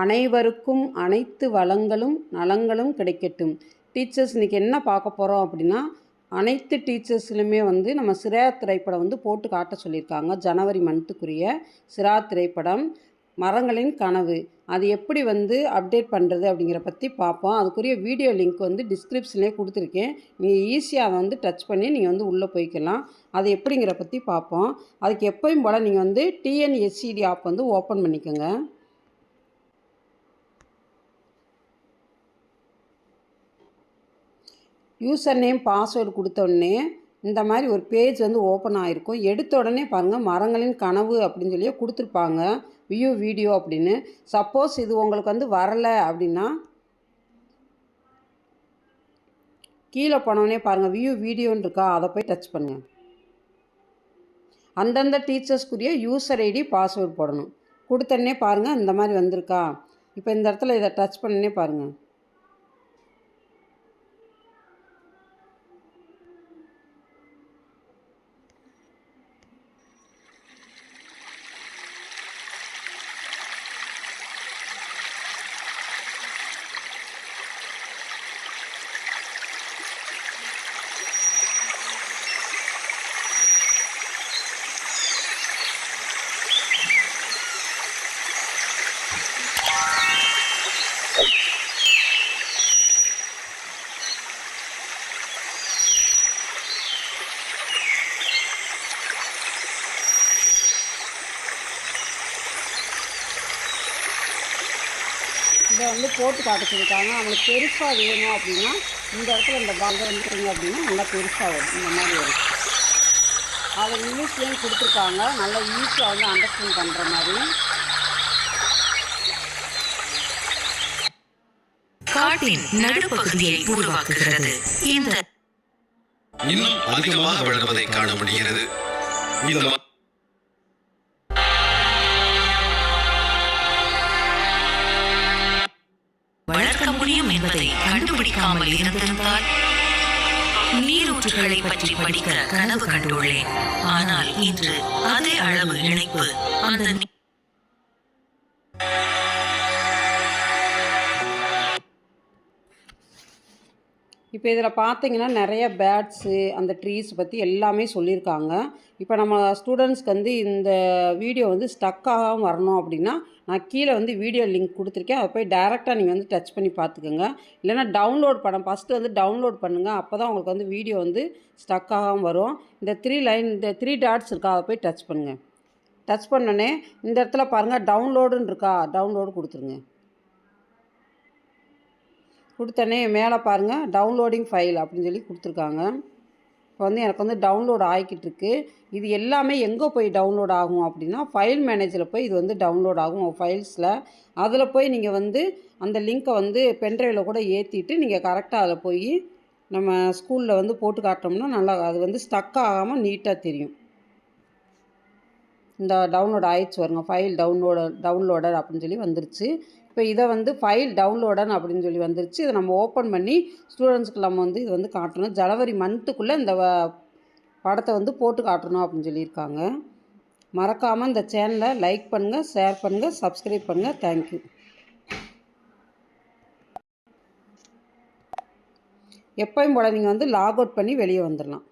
அனைவருக்கும் அனைத்து வளங்களும் நலங்களும் கிடைக்கட்டும். டீச்சர்ஸ் இன்றைக்கி என்ன பார்க்க போகிறோம் அப்படின்னா அனைத்து டீச்சர்ஸ்லையுமே வந்து நம்ம சிரா திரைப்படம் வந்து போட்டு காட்ட சொல்லியிருக்காங்க. ஜனவரி மந்த்துக்குரிய சிரா திரைப்படம் மரங்களின் கனவு. அது எப்படி வந்து அப்டேட் பண்ணுறது அப்படிங்கிற பற்றி பார்ப்போம். அதுக்குரிய வீடியோ லிங்க் வந்து டிஸ்கிரிப்ஷன்லேயே கொடுத்துருக்கேன். நீங்கள் ஈஸியாக அதை வந்து டச் பண்ணி நீங்கள் வந்து உள்ளே போய்க்கலாம். அது எப்படிங்கிற பற்றி பார்ப்போம். அதுக்கு எப்பயும் போல் நீங்கள் வந்து டிஎன்எஸ்சிடி ஆப் வந்து ஓப்பன் பண்ணிக்கோங்க. யூசர் நேம் பாஸ்வேர்டு கொடுத்தோடனே இந்த மாதிரி ஒரு பேஜ் வந்து ஓப்பன் ஆகிருக்கும் எடுத்த உடனே பாருங்கள் மரங்களின் கனவு அப்படின்னு சொல்லி கொடுத்துருப்பாங்க. வியூ வீடியோ அப்படின்னு. சப்போஸ் இது உங்களுக்கு வந்து வரலை அப்படின்னா கீழே போனோடனே பாருங்கள் வியூ வீடியோன்னு இருக்கா அதை போய் டச் பண்ணுங்கள் அந்தந்த டீச்சர்ஸ்க்குரிய யூசர் ஐடி பாஸ்வேர்டு போடணும். கொடுத்தோடனே பாருங்கள் இந்த மாதிரி வந்திருக்கா. இப்போ இந்த இடத்துல இதை டச் பண்ணனே பாருங்கள் இதை வந்து போட்டு காட்ட சொல்லியிருக்காங்க அவங்களுக்கு பெருசாக வேணும் அப்படின்னா இந்த இடத்துல இந்த பால் வந்துருங்க அப்படின்னா நல்லா பெருசாக வரும். இந்த மாதிரி வரும். அதை இங்கிலீஷ்லேயும் கொடுத்துருக்காங்க. நல்லா ஈஸியாக வந்து அண்டர்ஸ்டாண்ட் பண்ணுற மாதிரி. காட்டின் நடுப்பகுதியை உருவாக்குகிறது. இந்த இன்னும் அதிகமாக வளர்வதை காண முடிகிறது. இந்த ம- என்பதை கண்டுபிடிக்காமல் இருந்திருந்தால் நீரூற்றுகளை பற்றி படிக்க கனவு கண்டுள்ளேன். ஆனால் இன்று அதே அளவு இணைப்பு அந்த இப்போ இதில் பார்த்தீங்கன்னா நிறைய பேர்ட்ஸு அந்த ட்ரீஸ் பற்றி எல்லாமே சொல்லியிருக்காங்க. இப்போ நம்ம ஸ்டூடெண்ட்ஸ்க்கு வந்து இந்த வீடியோ வந்து ஸ்டக் ஆகாமல் வரணும் அப்படின்னா நான் கீழே வந்து வீடியோ லிங்க் கொடுத்துருக்கேன். அதை போய் டேரெக்டாக நீங்கள் வந்து டச் பண்ணி பார்த்துக்கோங்க. இல்லைன்னா டவுன்லோட் பண்ண ஃபஸ்ட்டு வந்து டவுன்லோட் பண்ணுங்கள் அப்போ தான் உங்களுக்கு வந்து வீடியோ வந்து ஸ்டக் ஆகாமல் வரும். இந்த த்ரீ லைன் இந்த த்ரீ டாட்ஸ் இருக்கா அதை போய் டச் பண்ணுங்கள் டச் பண்ணோன்னே இந்த இடத்துல பாருங்கள் டவுன்லோடுன்னு இருக்கா? டவுன்லோடு கொடுத்துருங்க. கொடுத்தனே மேலே பாருங்கள் டவுன்லோடிங் ஃபைல் அப்படின்னு சொல்லி கொடுத்துருக்காங்க. இப்போ வந்து எனக்கு வந்து டவுன்லோட் ஆகிக்கிட்டு இருக்கு. இது எல்லாமே எங்கே போய் டவுன்லோட் ஆகும் அப்படின்னா ஃபைல் மேனேஜரில் போய் இது வந்து டவுன்லோட் ஆகும். ஃபைல்ஸில் அதில் போய் நீங்கள் வந்து அந்த லிங்க்கை வந்து பென்ட்ரைவில் கூட ஏற்றிட்டு நீங்கள் கரெக்டாக அதில் போய் நம்ம ஸ்கூலில் வந்து போட்டு காட்டினோம்னா நல்லா அது வந்து ஸ்டக் ஆகாமல் நீட்டாக தெரியும். இந்த டவுன்லோட் ஆயிடுச்சு வருங்க ஃபைல் டவுன்லோட டவுன்லோடர் அப்படின்னு சொல்லி வந்துருச்சு. இப்போ இதை வந்து ஃபைல் டவுன்லோடன் அப்படின்னு சொல்லி வந்துருச்சு. இதை நம்ம ஓப்பன் பண்ணி ஸ்டூடெண்ட்ஸ்க்கு நம்ம வந்து இது வந்து காட்டணும். ஜனவரி மந்த்துக்குள்ளே இந்த படத்தை வந்து போட்டு காட்டணும் அப்படின்னு சொல்லியிருக்காங்க. மறக்காமல் இந்த சேனலை லைக் பண்ணுங்கள் ஷேர் பண்ணுங்கள் சப்ஸ்கிரைப் பண்ணுங்கள் தேங்க்யூ எப்பயும் போல் நீங்கள் வந்து லாக் அவுட் பண்ணி வெளியே வந்துடலாம்